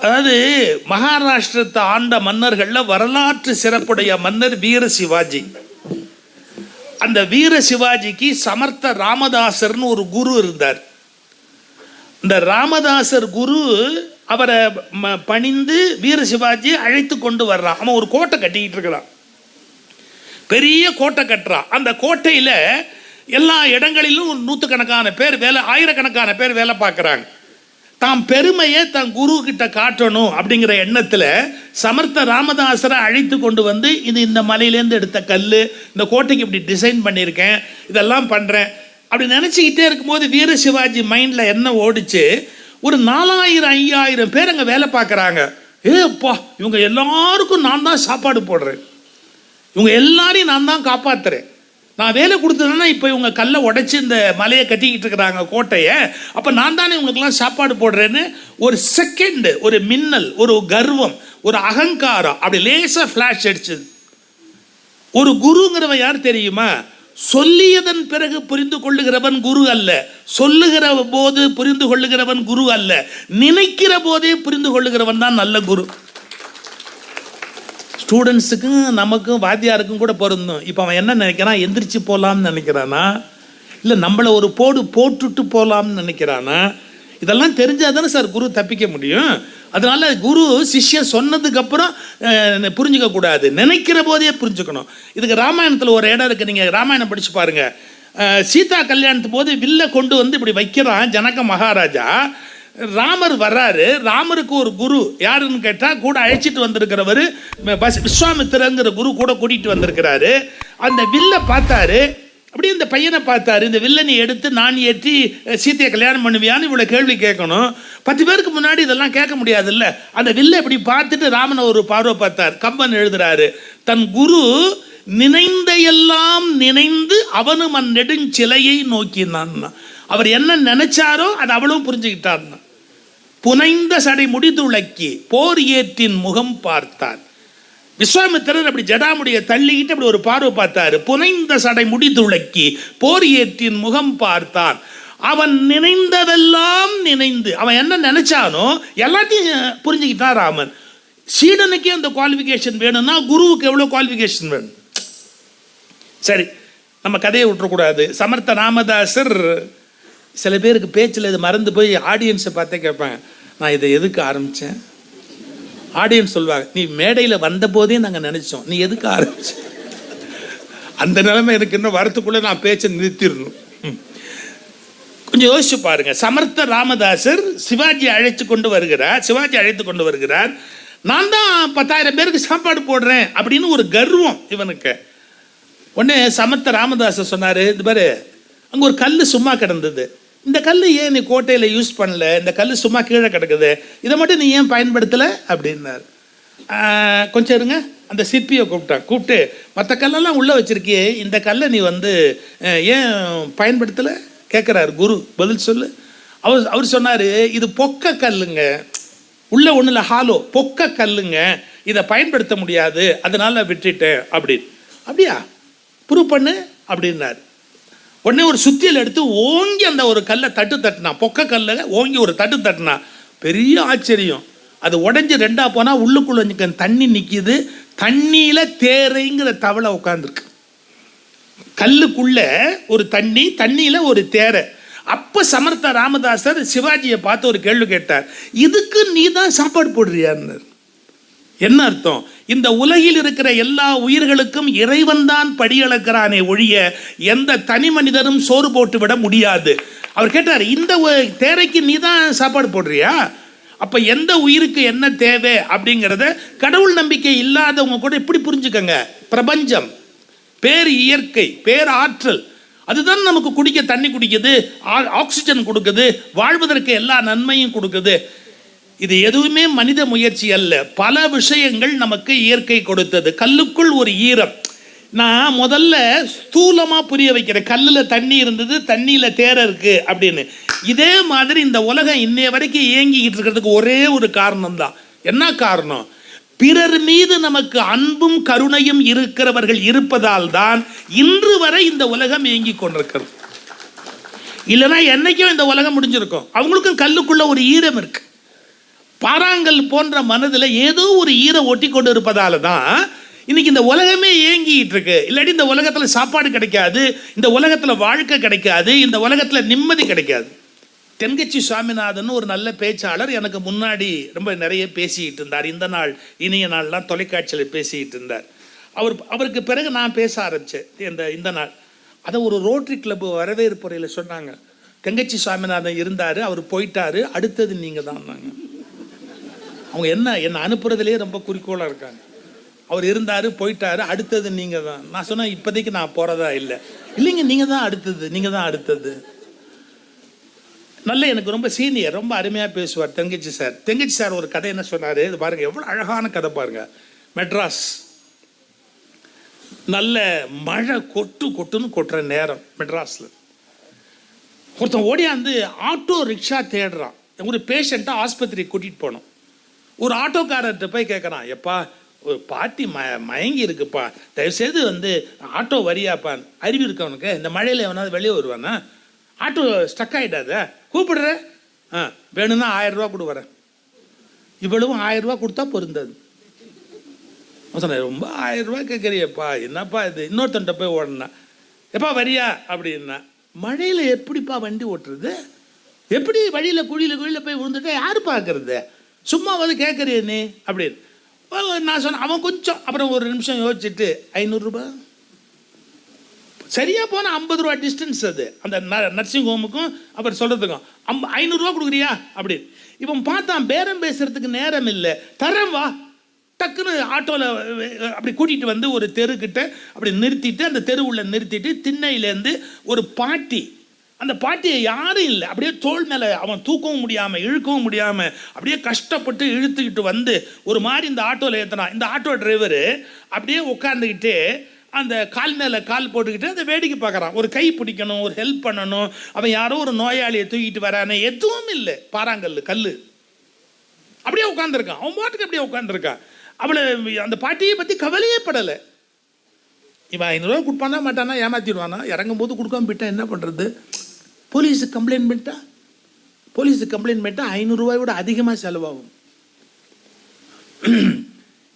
அதாவது மகாராஷ்டிரத்தை ஆண்ட மன்னர்களில் வரலாற்று சிறப்புடைய மன்னர் வீர சிவாஜி. அந்த வீர சிவாஜிக்கு சமர்த்த ராமதாசர்னு ஒரு குரு இருந்தார். இந்த ராமதாசர் குரு அவரை ம- பணிந்து வீர சிவாஜி அழைத்து கொண்டு வர்றான். அவன் ஒரு கோட்டை கட்டிக்கிட்டு இருக்கிறான். பெரிய கோட்டை கட்டுறான். அந்த கோட்டையில் எல்லா இடங்களிலும் ஒரு நூற்றுக்கணக்கான பேர் வேலை ஆயிரக்கணக்கான பேர் வேலை பார்க்குறாங்க. தாம் பெருமையை தன் குரு கிட்ட காட்டணும் அப்படிங்கிற எண்ணத்தில் சமர்த்த ராமதாசரை அழைத்து கொண்டு வந்து இது இந்த மலையிலேருந்து எடுத்த கல் இந்த கோட்டைக்கு இப்படி டிசைன் பண்ணியிருக்கேன் இதெல்லாம் பண்ணுறேன் அப்படி நினச்சிக்கிட்டே இருக்கும்போது வீர சிவாஜி மைண்டில் என்ன ஓடிச்சு? ஒரு நாலாயிரம் ஐயாயிரம் பேர் அங்கே வேலை பார்க்குறாங்க. ஏ அப்பா இவங்க எல்லாருக்கும் நான் தான் சாப்பாடு போடுறேன். இவங்க எல்லாரையும் நான் தான் காப்பாற்றுறேன் நான் வேலை கொடுத்ததுன்னா இப்போ இவங்க கல்லை உடைச்சி இந்த மலையை கட்டிக்கிட்டு இருக்கிறாங்க கோட்டையை. அப்போ நான் தானே இவங்களுக்கெல்லாம் சாப்பாடு போடுறேன்னு ஒரு செகண்டு ஒரு மின்னல் ஒரு கர்வம் ஒரு அகங்காரம் அப்படி லேசாக ஃப்ளாஷ் அடிச்சது. ஒரு குருங்கிறவன் யார் தெரியுமா? சொல்லியதன் பிறகு புரிந்து கொள்ளுகிறவன் குரு அல்ல. சொல்லுகிற போது புரிந்து கொள்ளுகிறவன் குரு அல்ல. நினைக்கிற போதே புரிந்து கொள்ளுகிறவன் தான் நல்ல குரு. ஸ்டூடெண்ட்ஸுக்கும் நமக்கும் வாத்தியாருக்கும் கூட பொருந்தும். இப்போ அவன் என்ன நினைக்கிறான்? எந்திரிச்சு போகலாம்னு நினைக்கிறானா? இல்லை நம்மளை ஒரு போடு போட்டுட்டு போகலாம்னு நினைக்கிறானா? இதெல்லாம் தெரிஞ்சால் தானே சார் குரு தப்பிக்க முடியும். அதனால குரு சிஷ்யன் சொன்னதுக்கப்புறம் புரிஞ்சுக்கக்கூடாது நினைக்கிற போதே புரிஞ்சுக்கணும். இதுக்கு ராமாயணத்தில் ஒரு இடம் இருக்குது நீங்கள் ராமாயணம் படித்து பாருங்கள் சீதா கல்யாணத்து போது வில்ல கொண்டு வந்து இப்படி வைக்கிறான் ஜனக மகாராஜா. ராமர் வர்றாரு. ராமருக்கு ஒரு குரு. யாருன்னு கேட்டால் கூட அழைச்சிட்டு வந்திருக்கிறவர் பஸ் விஸ்வாமித்திரங்கிற குரு கூட கூட்டிகிட்டு வந்திருக்கிறாரு. அந்த வில்லை பார்த்தாரு. அப்படியே இந்த பையனை பார்த்தாரு. இந்த வில்லனை எடுத்து நான் ஏற்றி சீத்தையை சீதையை கல்யாணம் பண்ணுவியான்னு இவ்வளோ கேள்வி கேட்கணும். பத்து பேருக்கு முன்னாடி இதெல்லாம் கேட்க முடியாதுல்ல. அந்த வில்லை இப்படி பார்த்துட்டு ராமனை ஒரு பார்வை பார்த்தார். கம்பன் எழுதுறாரு. தன் குரு நினைந்த எல்லாம் நினைந்து அவனும் அந்நெடுஞ்சிலையை நோக்கினான். அவர் என்ன நினைச்சாரோ அது அவளும் புரிஞ்சுக்கிட்டான். புனைந்த சடை முடிதுளக்கி போர் ஏற்றின் முகம் பார்த்தார் விஸ்வாமித்திரர் அப்படி ஜடாமுடிய தள்ளிக்கிட்டு அப்படி ஒரு பார்வை பார்த்தாரு. புனைந்த சடை முடிதுளக்கி போர் ஏற்றின் முகம் பார்த்தான். அவன் நினைந்ததெல்லாம் நினைந்து அவன் என்ன நினைச்சானோ எல்லாத்தையும் புரிஞ்சுக்கிட்டான் ராமன். சீடனுக்கே அந்த குவாலிஃபிகேஷன் வேணும்னா குருவுக்கு எவ்வளோ குவாலிஃபிகேஷன் வேணும்? சரி நம்ம கதையை விட்டுறக்கூடாது. சமர்த்த ராமதாசர் சில பேருக்கு பேச்சில் இது மறந்து போய் ஆடியன்ஸை பார்த்தே கேட்பாங்க நான் இதை எதுக்கு ஆரம்பித்தேன் ஆடியன்ஸ் சொல்லுவாங்க நீ மேடையில் வந்த போதே நாங்கள் நினச்சோம் நீ எதுக்கு ஆரம்பிச்ச? அந்த நிலைமை எனக்கு இன்னும் வரத்துக்குள்ளே நான் பேச்சை நிறுத்திடணும். ம். கொஞ்சம் யோசிச்சு பாருங்க. சமர்த்த ராமதாசர் சிவாஜி அழைத்து கொண்டு வருகிறார் சிவாஜி அழைத்து கொண்டு வருகிறார். நான் தான் பத்தாயிரம் பேருக்கு சாப்பாடு போடுறேன் அப்படின்னு ஒரு கர்வம் இவனுக்கு. உடனே சமர்த்த ராமதாசர் சொன்னார் இது பாரு அங்கே ஒரு கல் சும்மா கிடந்தது. இந்த கல் ஏன் நீ கோட்டையில் யூஸ் பண்ணல? இந்த கல் சும்மா கீழே கிடக்குது. இதை மட்டும் நீ ஏன் பயன்படுத்தலை? அப்படின்னார். கொஞ்சம் இருங்க. அந்த சிற்பியை கூப்பிட்டான் கூப்பிட்டு மற்ற கல்லெல்லாம் உள்ளே வச்சுருக்கியே இந்த கல்லை நீ வந்து ஏன் பயன்படுத்தலை? கேட்குறாரு குரு. பதில் சொல்லு. அவர் அவர் சொன்னார் இது பொக்க கல்லுங்க. உள்ளே ஒன்றும் இல்லை ஹாலோ பொக்க கல்லுங்க. இதை பயன்படுத்த முடியாது. அதனால் விட்டுட்டேன். அப்படின்னு. அப்படியா? ப்ரூவ் பண்ணு. அப்படின்னார். உடனே ஒரு சுத்தியல் எடுத்து ஓங்கி அந்த ஒரு கல்லை தட்டு தட்டினா பொக்க கல்லை ஓங்கி ஒரு தட்டு தட்டினா பெரிய ஆச்சரியம். அது உடஞ்சி ரெண்டா போனால் உள்ளுக்குள்ள தண்ணி நிற்கிது தண்ணியில் தேரைங்கிற தவளை உட்காந்துருக்கு கல்லுக்குள்ள ஒரு தண்ணி தண்ணியில் ஒரு தேரை. அப்போ சமர்த்த ராமதாசர் சிவாஜியை பார்த்து ஒரு கேள்வி கேட்டார் இதுக்கு நீ தான் சாப்பாடு போடுறியான்னு? என்ன அர்த்தம்? இந்த உலகில் இருக்கிற எல்லா உயிர்களுக்கும் இறைவன் தான் படியளக்கிறானே ஒழிய எந்த தனி மனிதனும் சோறு போட்டு விட முடியாது. அவர் கேட்டார் இந்த தேரைக்கு நீ தான் சாப்பாடு போடுறியா? அப்ப எந்த உயிருக்கு என்ன தேவை? அப்படிங்கிறத கடவுள் நம்பிக்கை இல்லாதவங்க கூட இப்படி புரிஞ்சுக்கங்க. பிரபஞ்சம் பேர் இயற்கை பேர் ஆற்றல் அதுதான் நமக்கு குடிக்க தண்ணி குடிக்குது ஆக்சிஜன் கொடுக்குது வாழ்வதற்கு எல்லா நன்மையும் கொடுக்குது. இது எதுவுமே மனித முயற்சி அல்ல. பல விஷயங்கள் நமக்கு இயற்கை கொடுத்தது. கல்லுக்குள் ஒரு ஈரம். நான் முதல்ல ஸ்தூலமாக புரிய வைக்கிறேன். கல்லில் தண்ணி இருந்தது தண்ணியில் தேர இருக்குது அப்படின்னு. இதே மாதிரி இந்த உலகம் இன்னைய வரைக்கும் இயங்கிக்கிட்டு இருக்கிறதுக்கு ஒரே ஒரு காரணம் தான் என்ன காரணம்? பிறர் மீது நமக்கு அன்பும் கருணையும் இருக்கிறவர்கள் இருப்பதால் தான் இன்று வரை இந்த உலகம் இயங்கி கொண்டிருக்கிறது. இல்லைன்னா என்னைக்கும் இந்த உலகம் முடிஞ்சிருக்கும். அவங்களுக்கும் கல்லுக்குள்ள ஒரு ஈரம் இருக்குது பாறாங்கல் போன்ற மனதில் ஏதோ ஒரு ஈரை ஒட்டி கொண்டு இருப்பதால தான் இன்னைக்கு இந்த உலகமே ஏங்கிட்டு இருக்கு. இல்லாட்டி இந்த உலகத்தில் சாப்பாடு கிடைக்காது இந்த உலகத்தில் வாழ்க்கை கிடைக்காது இந்த உலகத்தில் நிம்மதி கிடைக்காது. தென்கட்சி சுவாமிநாதன் ஒரு நல்ல பேச்சாளர். எனக்கு முன்னாடி ரொம்ப நிறைய பேசிக்கிட்டு இருந்தார். இந்த நாள் இனிய நாள்லாம் தொலைக்காட்சியில் பேசிக்கிட்டு இருந்தார். அவர் அவருக்கு பிறகு நான் பேச ஆரம்பித்தேன் இந்த இந்த நாள். அதை ஒரு ரோட்டரி கிளப் வரவேற்புறையில் சொன்னாங்க. தெங்கச்சி சுவாமிநாதன் இருந்தார் அவர் போயிட்டாரு அடுத்தது நீங்கள் தான் அவங்க என்ன என்னை அனுப்புறதுலேயே ரொம்ப குறிக்கோளாக இருக்காங்க. அவர் இருந்தார் போயிட்டாரு அடுத்தது நீங்கள் தான் நான் சொன்னேன் இப்போதைக்கு நான் போகிறதா இல்லை. இல்லைங்க நீங்கள் தான் அடுத்தது நீங்கள் தான் அடுத்தது. நல்ல எனக்கு ரொம்ப சீனியர் ரொம்ப அருமையாக பேசுவார் தெங்கச்சி சார். தெங்கச்சி சார் ஒரு கதை என்ன சொன்னார்? இது பாருங்கள் எவ்வளோ அழகான கதை பாருங்கள் மெட்ராஸ். நல்ல மழை கொட்டு கொட்டுன்னு கொட்டுற நேரம் மெட்ராஸில். ஒருத்தன் ஓடியாந்து ஆட்டோ ரிக்ஷா தேடுறான். ஒரு பேஷண்ட்டை ஆஸ்பத்திரி கூட்டிகிட்டு போனோம். ஒரு ஆட்டோக்காரர்கிட்ட போய் கேட்குறான் எப்பா ஒரு பாட்டி ம மயங்கி இருக்குப்பா. தயவுசெய்து வந்து ஆட்டோ வரியாப்பான் அறிவு இருக்கவனுக்கு இந்த மழையில் எவனாவது வெளியே வருவானா? ஆட்டோ ஸ்டக் ஆகிடாத கூப்பிடுற? ஆ வேணும்னா ஆயிரரூவா கொடு வரேன். இவ்வளவும் ஆயிரரூவா கொடுத்தா பொருந்தது. சொன்னேன் ரொம்ப ஆயிரம் ரூபா கேட்குறியப்பா என்னப்பா இது? இன்னொருத்தன்ட்ட போய் ஓடனா. எப்பா வரியா? அப்படின்னா மழையில் எப்படிப்பா வண்டி ஓட்டுறது? எப்படி வழியில் குழியில் குழியில் போய் விழுந்துட்டா யார் பார்க்குறது? சும்மா வந்து கேட்குறிய நீ? அப்படின்னு. நான் சொன்னேன் அவன் கொஞ்சம் அப்புறம் ஒரு நிமிஷம் யோசிச்சுட்டு ஐநூறுரூபா சரியாக போனால் ஐம்பது ரூபா டிஸ்டன்ஸ் அது. அந்த ந- நர்சிங் ஹோமுக்கும் அப்புறம் சொல்கிறதுக்கும் அம்ப ஐநூறுரூவா கொடுக்குறியா? அப்படின்னு. இவன் பார்த்தான் பேரம் பேசுகிறதுக்கு நேரம் இல்லை. தரம் வா. டக்குன்னு ஆட்டோவில் அப்படி கூட்டிகிட்டு வந்து ஒரு தெருக்கிட்ட அப்படி நிறுத்திட்டு அந்த தெரு உள்ள நிறுத்திட்டு திண்ணையிலேருந்து ஒரு பாட்டி அந்த பாட்டியை யாரும் இல்லை. அப்படியே தோள் மேலே அவன் தூக்கவும் முடியாமல் இழுக்கவும் முடியாமல் அப்படியே கஷ்டப்பட்டு இழுத்துக்கிட்டு வந்து ஒரு மாதிரி இந்த ஆட்டோவில் ஏற்றினான் இந்த ஆட்டோ டிரைவரு அப்படியே உட்காந்துக்கிட்டு அந்த கால் மேலே கால் போட்டுக்கிட்டு அந்த வேடிக்கை பார்க்குறான். ஒரு கை பிடிக்கணும் ஒரு ஹெல்ப் பண்ணணும். அவன் யாரோ ஒரு நோயாளியை தூக்கிட்டு வரானே எதுவும் இல்லை. பாறாங்கல் கல் அப்படியே உட்காந்துருக்கான் அவன் பாட்டுக்கு அப்படியே உட்காந்துருக்கான் அவளை அந்த பாட்டியை பற்றி கவலையே படலை. இவன் ஐநூறுரூவா கொடுப்பானா மாட்டானா ஏமாற்றிடுவானா இறங்கும் போது கொடுக்காம போயிட்டா என்ன பண்ணுறது போலீஸுக்கு கம்ப்ளைண்ட் பண்ணிட்டா? போலீஸுக்கு கம்ப்ளைண்ட் பண்ணிட்டா ஐநூறுரூவாய் விட அதிகமாக செலவாகும்.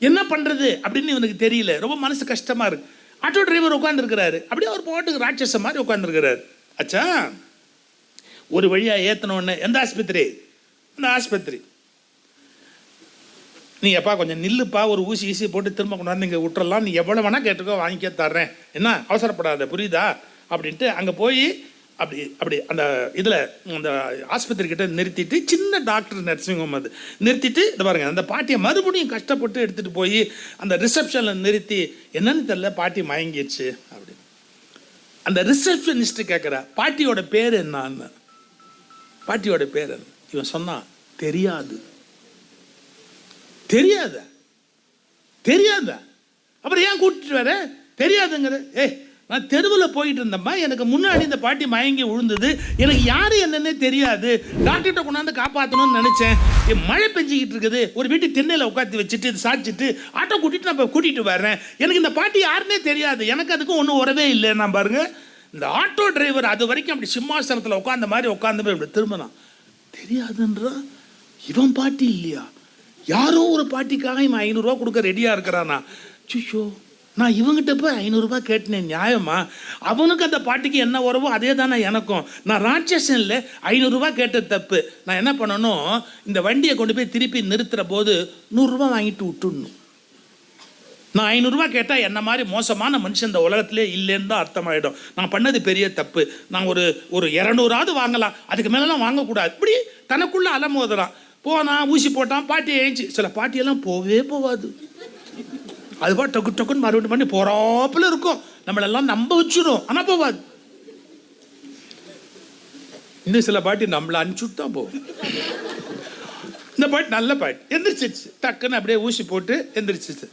என்ன பண்ணுறது அப்படின்னு இவனுக்கு தெரியல. ரொம்ப மனசு கஷ்டமாக இருக்கு. ஆட்டோ டிரைவர் உட்காந்துருக்கிறாரு அப்படியே அவர் போட்டுக்கு ராட்சச மாதிரி உட்காந்துருக்கிறாரு அச்சா ஒரு வழியாக ஏற்றின எந்த ஆஸ்பத்திரி? அந்த ஆஸ்பத்திரி. நீ எப்பா கொஞ்சம் நில்லுப்பா. ஒரு ஊசி ஈசி போட்டு திரும்ப கொண்டாந்து இங்கே விட்டுறலாம். நீ எவ்வளோ வேணால் கேட்டுக்கோ வாங்கிக்க தர்றேன். என்ன அவசரப்படாத புரியுதா? அப்படின்ட்டு அங்கே போய் அப்படி அப்படி அந்த இதில் அந்த ஆஸ்பத்திரி கிட்ட நிறுத்திட்டு சின்ன டாக்டர் நர்சிங் ஹோம் அது. நிறுத்திட்டு இதை பாருங்கள் அந்த பாட்டியை மறுபடியும் கஷ்டப்பட்டு எடுத்துகிட்டு போய் அந்த ரிசப்ஷனில் நிறுத்தி என்னன்னு தெரில பாட்டி மயங்கிடுச்சு அப்படி அந்த ரிசப்ஷனிஸ்ட்டு கேட்குறா பாட்டியோட பேர் என்னான்னு? பாட்டியோட பேர் என்ன? இவன் சொன்னான் தெரியாது. தெரியாத? தெரியாத? அப்புறம் ஏன் கூட்டிட்டு வர? தெரியாதுங்கிற ஏய் நான் தெருவில் போயிட்டு இருந்தப்பா எனக்கு முன்னாடி இந்த பாட்டி மயங்கி விழுந்தது எனக்கு யார் என்னன்னே தெரியாது. டாக்டர்கிட்ட கொண்டாந்து காப்பாற்றணும்னு நினச்சேன். என் மழை பெஞ்சிக்கிட்டு இருக்குது. ஒரு வீட்டு திண்ணையில் உட்காந்து வச்சுட்டு இது சாச்சிட்டு ஆட்டோ கூட்டிகிட்டு நான் கூட்டிகிட்டு வர்றேன். எனக்கு இந்த பாட்டி யாருன்னே தெரியாது. எனக்கு அதுக்கும் ஒன்றும் உறவே இல்லை நான் பாருங்க. இந்த ஆட்டோ டிரைவர் அது வரைக்கும் அப்படி சிம்மாசனத்தில் உட்காந்த மாதிரி உட்காந்து போய் இப்படி திரும்பினான். தெரியாதுன்றா? இவன் பாட்டி இல்லையா? யாரோ ஒரு பாட்டிக்காக இவன் ஐநூறுரூவா கொடுக்க ரெடியாக இருக்கிறானா? சுஷோ நான் இவங்கிட்ட போய் ஐநூறுரூபா கேட்டேன் நியாயமா? அவனுக்கு அந்த பாட்டிக்கு என்ன உறவோ அதே தானே எனக்கும். நான் ராட்சசனில் இல்லை ஐநூறுரூவா கேட்டது தப்பு. நான் என்ன பண்ணணும்? இந்த வண்டியை கொண்டு போய் திருப்பி நிறுத்துகிற போது நூறுரூவா வாங்கிட்டு விட்டுடணும். நான் ஐநூறுரூவா கேட்டால் என்ன மாதிரி மோசமான மனுஷன் இந்த உலகத்திலே இல்லைன்னு தான் அர்த்தமாயிடும். நான் பண்ணது பெரிய தப்பு. நான் ஒரு ஒரு இரநூறாவது வாங்கலாம். அதுக்கு மேலெல்லாம் வாங்கக்கூடாது. இப்படி தனக்குள்ளே அலமோதலாம். போனான் ஊசி போட்டான் பாட்டி ஏஞ்சி. சில பாட்டியெல்லாம் போவே போகாது அதுபா டக்கு டக்குன்னு மறுபடியும் பண்ணி போறாப்புல இருக்கும். நம்மளெல்லாம் நம்ப வச்சிடும் ஆனால் போகாது இன்னும் சில பாட்டி நம்மளை அனுப்பிச்சுட்டு தான் போகும் இந்த பாட்டு நல்ல பாட்டு. எந்திரிச்சிச்சு டக்குன்னு அப்படியே ஊசி போட்டு எந்திரிச்சிச்சு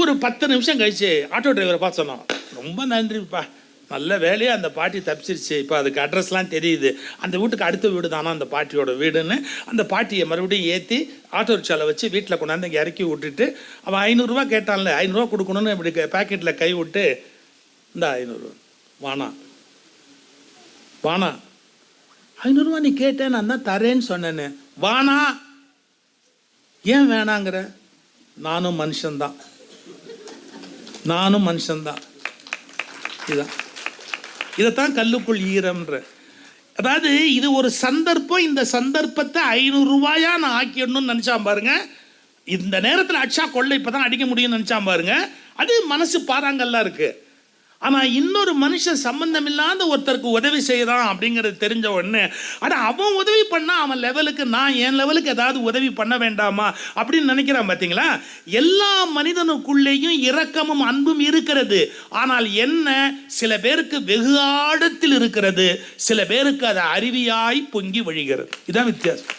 ஒரு பத்து நிமிஷம் கழிச்சு ஆட்டோ டிரைவரை பார்த்து சொன்னோம் ரொம்ப நன்றிப்பா. நல்ல வேலையாக அந்த பாட்டி தப்பிச்சிருச்சு. இப்போ அதுக்கு அட்ரஸ்லாம் தெரியுது. அந்த வீட்டுக்கு அடுத்த வீடு தானா அந்த பாட்டியோட வீடுன்னு. அந்த பாட்டியை மறுபடியும் ஏற்றி ஆட்டோ ரிக்ஷாவில் வச்சு வீட்டில் கொண்டாந்து இங்கே இறக்கி விட்டுட்டு அவன் ஐநூறுரூவா கேட்டான்ல ஐநூறுரூவா கொடுக்கணும்னு இப்படி பேக்கெட்டில் கை விட்டு இந்த ஐநூறுரூவா வானா வானா ஐநூறுரூவா நீ கேட்டேன் நான் தான் தரேன்னு சொன்னேன்னு. வானா ஏன் வேணாங்கிற? நானும் மனுஷன்தான். நானும் மனுஷன்தான். இதுதான் இதைத்தான் கல்லுக்குள் ஈரம்ன்ற. அதாவது இது ஒரு சந்தர்ப்பம் இந்த சந்தர்ப்பத்தை ஐநூறுரூவாயா நான் ஆக்கிடணும்னு நினச்சான் பாருங்க. இந்த நேரத்தில் அடிச்சா கொள்ளை இப்பதான் அடிக்க முடியும்னு நினச்சான் பாருங்க. அது மனசு பாறாங்கல்லாம் இருக்குது ஆனால் இன்னொரு மனுஷன் சம்பந்தம் இல்லாத ஒருத்தருக்கு உதவி செய்யறான் அப்படிங்கிறது தெரிஞ்ச உடனே ஆனால் அவன் உதவி பண்ணால் அவன் லெவலுக்கு நான் என் லெவலுக்கு ஏதாவது உதவி பண்ண வேண்டாமா அப்படின்னு நினைக்கிறான் பார்த்தீங்களா எல்லா மனிதனுக்குள்ளேயும் இரக்கமும் அன்பும் இருக்கிறது. ஆனால் என்ன? சில பேருக்கு வெகு ஆடத்தில் இருக்கிறது. சில பேருக்கு அது அருவியாய் பொங்கி வழிகிறது. இதான் வித்தியாசம்.